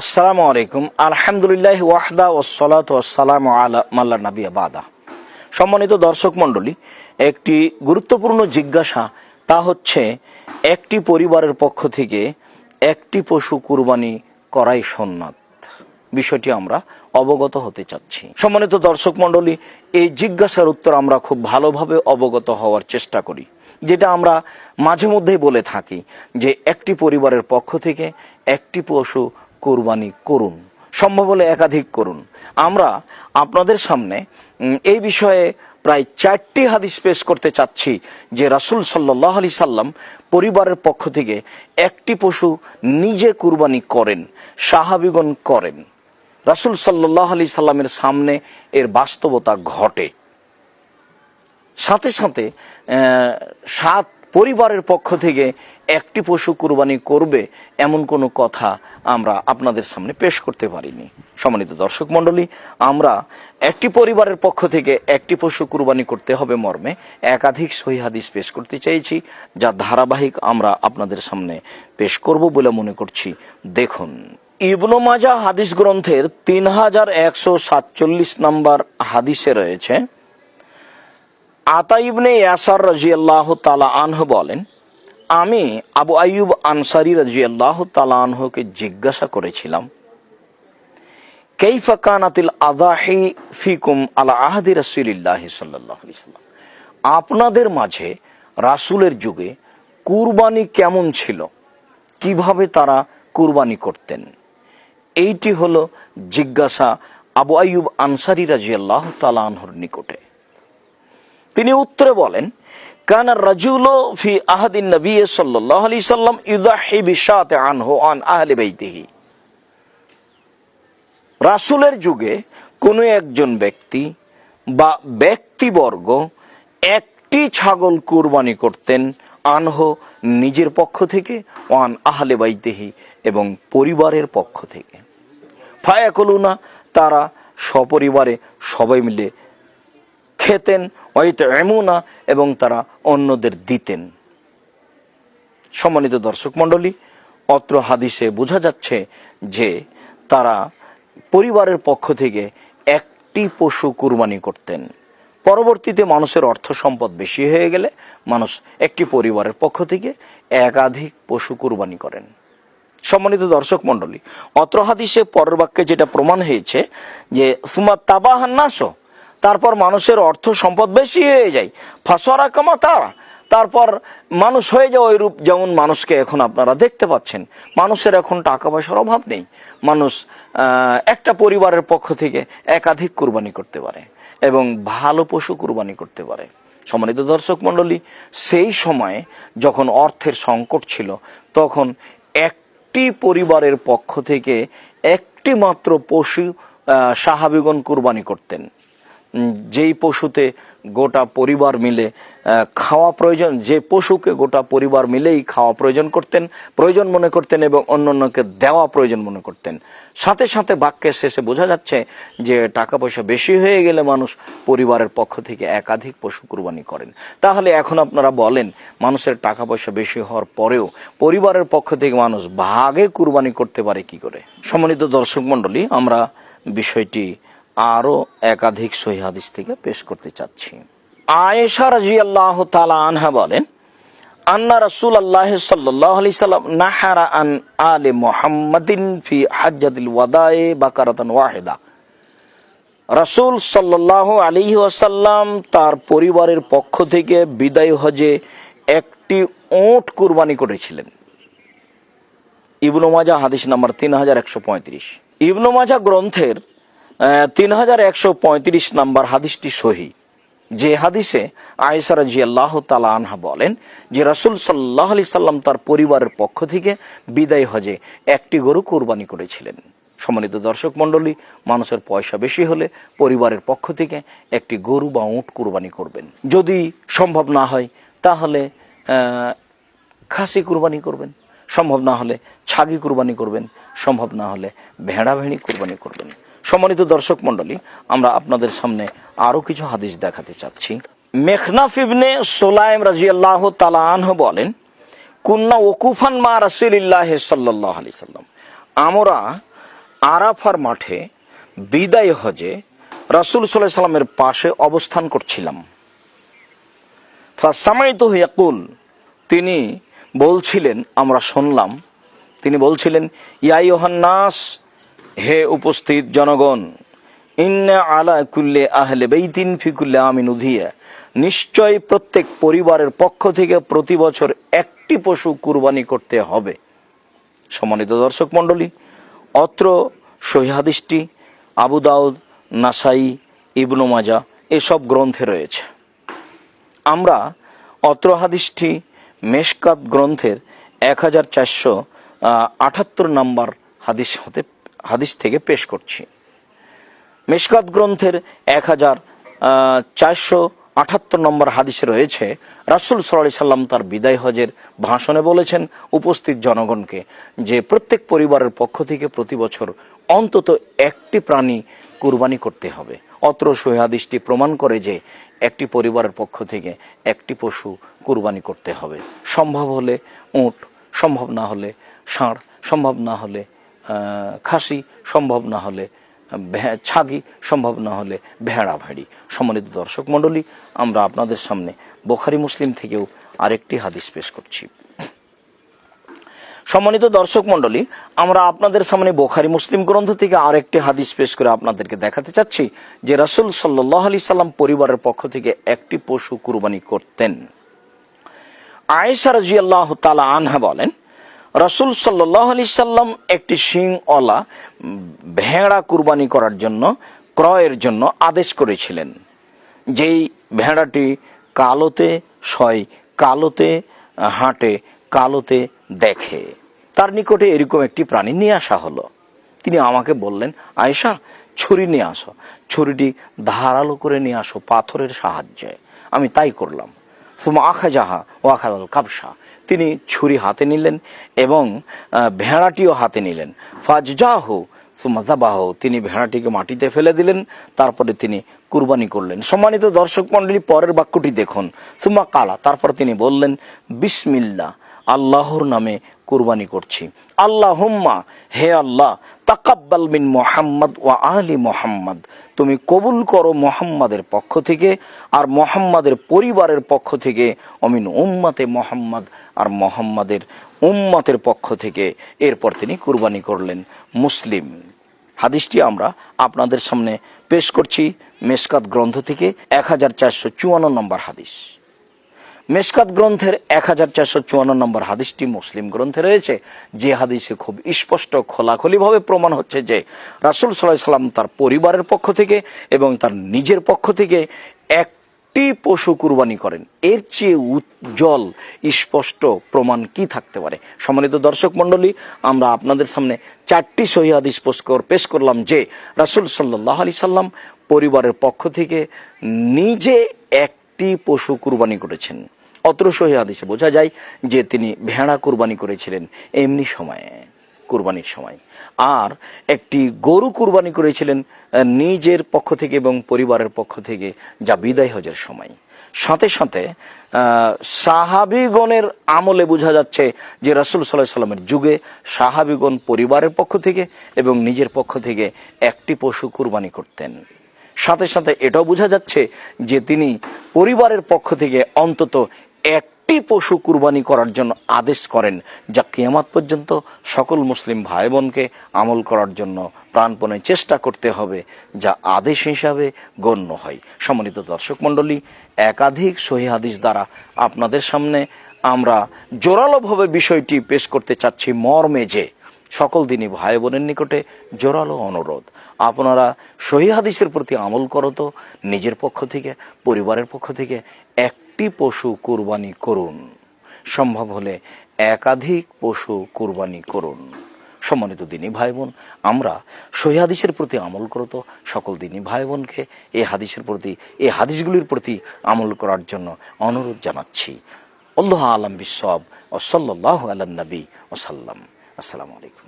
আসসালামু আলাইকুম। আলহামদুলিল্লাহ ওয়াহদা ওসলাত ওসালাম মাল্লা নবী বাদা। সম্মানিত দর্শক মণ্ডলী, একটি গুরুত্বপূর্ণ জিজ্ঞাসা, তা হচ্ছে, একটি পরিবারের পক্ষ থেকে একটি পশু কুরবানি করাই সন্ন্যত বিষয়টি আমরা অবগত হতে চাচ্ছি। সম্মানিত দর্শক মণ্ডলী, এই জিজ্ঞাসার উত্তর আমরা খুব ভালোভাবে অবগত হওয়ার চেষ্টা করি। যেটা আমরা মাঝে মধ্যেই বলে থাকি যে, একটি পরিবারের পক্ষ থেকে একটি পশু কোরবানি করুন, সম্ভব হলে একাধিক করুন। আমরা আপনাদের সামনে এই বিষয়ে প্রায় চারটি হাদিস পেশ করতে চাচ্ছি, যে রাসুল সাল্লাহ আলি সাল্লাম পরিবারের পক্ষ থেকে একটি পশু নিজে কুরবানি করেন, সাহাবিগণ করেন। রাসুল সাল্লাহ আলি সাল্লামের সামনে এর বাস্তবতা ঘটে। সাথে সাথে সাত পরিবারের পক্ষ থেকে একটি পশু কুরবানি করবে এমন কোনো কথা আমরা আপনাদের সামনে পেশ করতে পারিনি। সম্মানিত দর্শক মণ্ডলী, আমরা একটি পরিবারের পক্ষ থেকে একটি পশু কুরবানি করতে হবে মর্মে একাধিক সহি হাদিস পেশ করতে চাইছি, যা ধারাবাহিক আমরা আপনাদের সামনে পেশ করব বলে মনে করছি। দেখুন, ইবনু মাজা হাদিস গ্রন্থের তিন হাজার একশো সাতচল্লিশ নম্বর হাদিসে রয়েছে আতা ইবনে ইয়াসার রাজিয়াল্লাহ তালা আনহ বলেন, আমি আবু আইয়ুব আনসারি রাজিয়াল্লাহ তালা আনহকে জিজ্ঞাসা করেছিলাম, কেইফা কানাতিল আদাহি ফিকুম আলা আহাদি রাসূলিল্লাহ সাল্লাম? আপনাদের মাঝে রাসূলের যুগে কুরবানি কেমন ছিল? কীভাবে তারা কুরবানি করতেন? এইটি হলো জিজ্ঞাসা আবু আইয়ুব আনসারি রাজিয়াল্লাহ তালা আনহর নিকটে। তিনি উত্তরে বলেন, কান রাজুল ফি আহাদিন নবী সাল্লাল্লাহু আলাইহি সাল্লাম ইউদাহি বিশাতে আনহু আন আহলি বাইতিহি। রাসূলের যুগে কোনো একজন ব্যক্তি বা ব্যক্তিবর্গ একটি ছাগল কুরবানি করতেন আনহ নিজের পক্ষ থেকে, ওয়ান আহলে বাইতেহি এবং পরিবারের পক্ষ থেকে। ফায়াকলুনা, তারা সপরিবারে সবাই মিলে খেতেন হয়তো এমুনা এবং তারা অন্যদের দিতেন। সম্মানিত দর্শক মণ্ডলী, অত্র হাদিসে বোঝা যাচ্ছে যে তারা পরিবারের পক্ষ থেকে একটি পশু কুরবানি করতেন। পরবর্তীতে মানুষের অর্থ সম্পদ বেশি হয়ে গেলে মানুষ একটি পরিবারের পক্ষ থেকে একাধিক পশু কুরবানি করেন। সম্মানিত দর্শক মণ্ডলী, অত্র হাদিসে পরের বাক্যে যেটা প্রমাণ হয়েছে যে সুমা তাবাহান্নাস তারপর মানুষের অর্থ সম্পদ বেশি হয়ে যায়। ফাঁসরা কামা তারা। তারপর মানুষ হয়ে যায় ওই রূপ যেমন মানুষকে এখন আপনারা দেখতে পাচ্ছেন। মানুষের এখন টাকা পয়সার অভাব নেই। মানুষ একটা পরিবারের পক্ষ থেকে একাধিক কুরবানি করতে পারে এবং ভালো পশু কুরবানি করতে পারে। সম্মানিত দর্শক মণ্ডলী, সেই সময়ে যখন অর্থের সংকট ছিল, তখন একটি পরিবারের পক্ষ থেকে একটি মাত্র পশু সাহাবিগণ কুরবানি করতেন। যেই পশুতে গোটা পরিবার মিলে খাওয়া প্রয়োজন, যে পশুকে গোটা পরিবার মিলেই খাওয়া প্রয়োজন করতেন, প্রয়োজন মনে করতেন এবং অন্যান্যকে দেওয়া প্রয়োজন মনে করতেন। সাথে সাথে বাক্যের শেষে বোঝা যাচ্ছে যে টাকা পয়সা বেশি হয়ে গেলে মানুষ পরিবারের পক্ষ থেকে একাধিক পশু কুরবানি করেন। তাহলে এখন আপনারা বলেন, মানুষের টাকা পয়সা বেশি হওয়ার পরেও পরিবারের পক্ষ থেকে মানুষ ভাগে কুরবানি করতে পারে কি করে? সম্মানিত দর্শক মণ্ডলী, আমরা বিষয়টি আরও একাধিক সহি হাদিস থেকে পেশ করতে চাচ্ছি। আয়েশা রাজিয়াল্লাহ তালা আনহা বলেন, আন্না রাসূল আল্লাহ আলাইহি সাল্লাম নাহারা আন আলে মুহাম্মাদিন ফি হাজ্জাতিল ওয়াদায়ে বাকারাতান ওয়াহিদা। রাসূল সাল্লাল্লাহু আলাইহি ওয়াসাল্লাম তার পরিবারের পক্ষ থেকে বিদায় হজে একটি ওট কুরবানি করেছিলেন। ইবনু মাজা হাদিস নাম্বার তিন হাজার একশো পঁয়ত্রিশ। ইবনু মাজা গ্রন্থের তিন হাজার একশো পঁয়ত্রিশ নাম্বার হাদিসটি সহি। যে হাদিসে আয়েশা রাজি আল্লাহ তালা আনহা বলেন যে রাসুল সাল্লাহ আলি সাল্লাম তার পরিবারের পক্ষ থেকে বিদায় হজে একটি গরু কোরবানি করেছিলেন। সম্মানিত দর্শক মণ্ডলী, মানুষের পয়সা বেশি হলে পরিবারের পক্ষ থেকে একটি গরু বা উঁট কুরবানি করবেন। যদি সম্ভব না হয়, তাহলে খাসি কুরবানি করবেন। সম্ভব না হলে ছাগি কুরবানি করবেন। সম্ভব না হলে ভেড়া ভেড়ি কুরবানি করবেন। সম্মানিত দর্শক মণ্ডলী, আমরা আপনাদের সামনে আরও কিছু হাদিস দেখাতে চাচ্ছি। মেখনাফ ইবনে সোলাইম রাজিয়াল্লাহ তালা আনহ বলেন, কুন্না ওকুফান মা রাসূলিল্লাহ সাল্লাল্লাহু আলাইহি সাল্লাম। আমরা আরাফার মাঠে বিদায় হজে রাসুল সাল্লাহ সাল্লামের পাশে অবস্থান করছিলাম। ফাসামাইত ইয়াকুল, তিনি বলছিলেন, আমরা শুনলাম, তিনি বলছিলেন ইয়াই নাস হে উপস্থিত জনগণ, ইন্না আলা কুল্লে আহলে বেইতিন ফিকুল্লে আমিন উধিয়া। নিশ্চয় প্রত্যেক পরিবারের পক্ষ থেকে প্রতি বছর একটি পশু কুরবানি করতে হবে। সম্মানিত দর্শক মণ্ডলী, অত্র সহিহাদিসটি আবু দাউদ, নাসাই, ইবনু মাজা এসব গ্রন্থে রয়েছে। আমরা অত্র হাদিসটি মেশকাত গ্রন্থের এক হাজার চারশো আটাত্তর নম্বর হাদিস হতে হাদিস থেকে পেশ করছি। মেশকাত গ্রন্থের এক হাজার চারশো আটাত্তর নম্বর হাদিসে রয়েছে, রাসুল সাল্লাহ সাল্লাম তার বিদায় হজের ভাষণে বলেছেন উপস্থিত জনগণকে যে প্রত্যেক পরিবারের পক্ষ থেকে প্রতি বছর অন্তত একটি প্রাণী কুরবানি করতে হবে। অত্র সহিহাদিসটি প্রমাণ করে যে একটি পরিবারের পক্ষ থেকে একটি পশু কুরবানি করতে হবে। সম্ভব হলে উট, সম্ভব না হলে ষাঁড়, সম্ভব না হলে খাসি সম্ভব না হলে ছাগি সম্ভব না হলে ভেড়া ভেড়ি। সম্মানিত দর্শক মণ্ডলী, আমরা আপনাদের সামনে বোখারি মুসলিম থেকেও আরেকটি হাদিস পেশ করছি। সম্মানিত দর্শক মণ্ডলী, আমরা আপনাদের সামনে বোখারি মুসলিম গ্রন্থ থেকে আরেকটি হাদিস পেশ করে আপনাদেরকে দেখাতে চাচ্ছি, যে রাসুল সাল্লাহ আলি সাল্লাম পরিবারের পক্ষ থেকে একটি পশু কুরবানি করতেন। আয়েশা রাজি আল্লাহ তালা আনহা বলেন রসুল সাল্লাহ আলি সাল্লাম একটি অলা ভেড়া কুরবানি করার জন্য, ক্রয়ের জন্য আদেশ করেছিলেন। যেই ভেড়াটি কালোতে সয়, কালোতে হাঁটে, কালোতে দেখে। তার নিকটে এরকম একটি প্রাণী নিয়ে আসা হলো। তিনি আমাকে বললেন, আয়েশা, ছুরি নিয়ে আসো। ছুরিটি ধারালো করে নিয়ে আসো পাথরের সাহায্যে। আমি তাই করলাম। সুমা আখা জাহা ও আখাল কাবসা তিনি ছুরি হাতে নিলেন এবং ভেড়াটিও হাতে নিলেন। ফাজ সুমাজাবাহ সুমা জাবাহ তিনি ভেড়াটিকে মাটিতে ফেলে দিলেন, তারপরে তিনি কুরবানি করলেন। সম্মানিত দর্শক মন্ডলী পরের বাক্যটি দেখুন। সুমা কালা, তারপর তিনি বললেন বিসমিল্লা আল্লাহর নামে কুরবানি করছি। আল্লাহুম্মা, হে আল্লাহ তাকাব্বাল মিন মোহাম্মদ ওয়া আলি মোহাম্মদ। তুমি কবুল করো মোহাম্মদের পক্ষ থেকে আর মোহাম্মদের পরিবারের পক্ষ থেকে। অমিন উম্মাতে মোহাম্মদ আর মোহাম্মদের উম্মাতের পক্ষ থেকে। এরপর তিনি কুরবানি করলেন মুসলিম। হাদিসটি আমরা আপনাদের সামনে পেশ করছি মেসকাত গ্রন্থ থেকে এক হাজার চারশো চুয়ান্ন নম্বর হাদিস। মেশকাত গ্রন্থের এক হাজার চারশো চুয়ান্ন নম্বর হাদিসটি মুসলিম গ্রন্থে রয়েছে। যে হাদিসে খুব স্পষ্ট, খোলাখলিভাবে প্রমাণ হচ্ছে যে রাসুল সাল্লাহ সাল্লাম তার পরিবারের পক্ষ থেকে এবং তার নিজের পক্ষ থেকে একটি পশু কুরবানি করেন। এর চেয়ে উজ্জ্বল, স্পষ্ট প্রমাণ কি থাকতে পারে? সম্মানিত দর্শক মণ্ডলী, আমরা আপনাদের সামনে চারটি সহি হাদিস পেশ কর- পেশ করলাম যে রাসুল সাল্লাহ আলি সাল্লাম পরিবারের পক্ষ থেকে নিজে একটি পশু কুরবানি করেছেন। অত্র সহি বোঝা যায় যে তিনি ভেড়া কুরবানি করেছিলেন এমনি সময়ে, কুরবানির সময়। আর একটি গরু কুরবানি করেছিলেন নিজের পক্ষ থেকে এবং পরিবারের পক্ষ থেকে যা বিদায় হজের সময়। সাথে সাথে সাহাবিগণের আমলে বোঝা যাচ্ছে যে রাসুল সাল্লাহ সাল্লামের যুগে সাহাবিগণ পরিবারের পক্ষ থেকে এবং নিজের পক্ষ থেকে একটি পশু কুরবানি করতেন। সাথে সাথে এটাও বোঝা যাচ্ছে যে তিনি পরিবারের পক্ষ থেকে অন্তত একটি পশু কুরবানি করার জন্য আদেশ করেন যা কিয়ামাত পর্যন্ত সকল মুসলিম ভাই বোনকে আমল করার জন্য প্রাণপণে চেষ্টা করতে হবে, যা আদেশ হিসাবে গণ্য হয়। সম্মানিত দর্শক মণ্ডলী, একাধিক সহি হাদিস দ্বারা আপনাদের সামনে আমরা জোরালোভাবে বিষয়টি পেশ করতে চাচ্ছি মর্মে যে সকল দিনই ভাই বোনের নিকটে জোরালো অনুরোধ। আপনারা সহি হাদিসের প্রতি আমল করো তো, নিজের পক্ষ থেকে, পরিবারের পক্ষ থেকে একটি পশু কুরবানি করুন। সম্ভব হলে একাধিক পশু কুরবানি করুন। সম্মানিত দিনী ভাই বোন আমরা সহি হাদিসের প্রতি আমল করো তো সকল দিনী ভাই বোনকে এই হাদিসের প্রতি এই হাদিসগুলির প্রতি আমল করার জন্য অনুরোধ জানাচ্ছি। আল্লাহ আলম বিসব ও সাল্লাহ আল্লাহ নবী ওসাল্লাম আসসালামু আলাইকুম।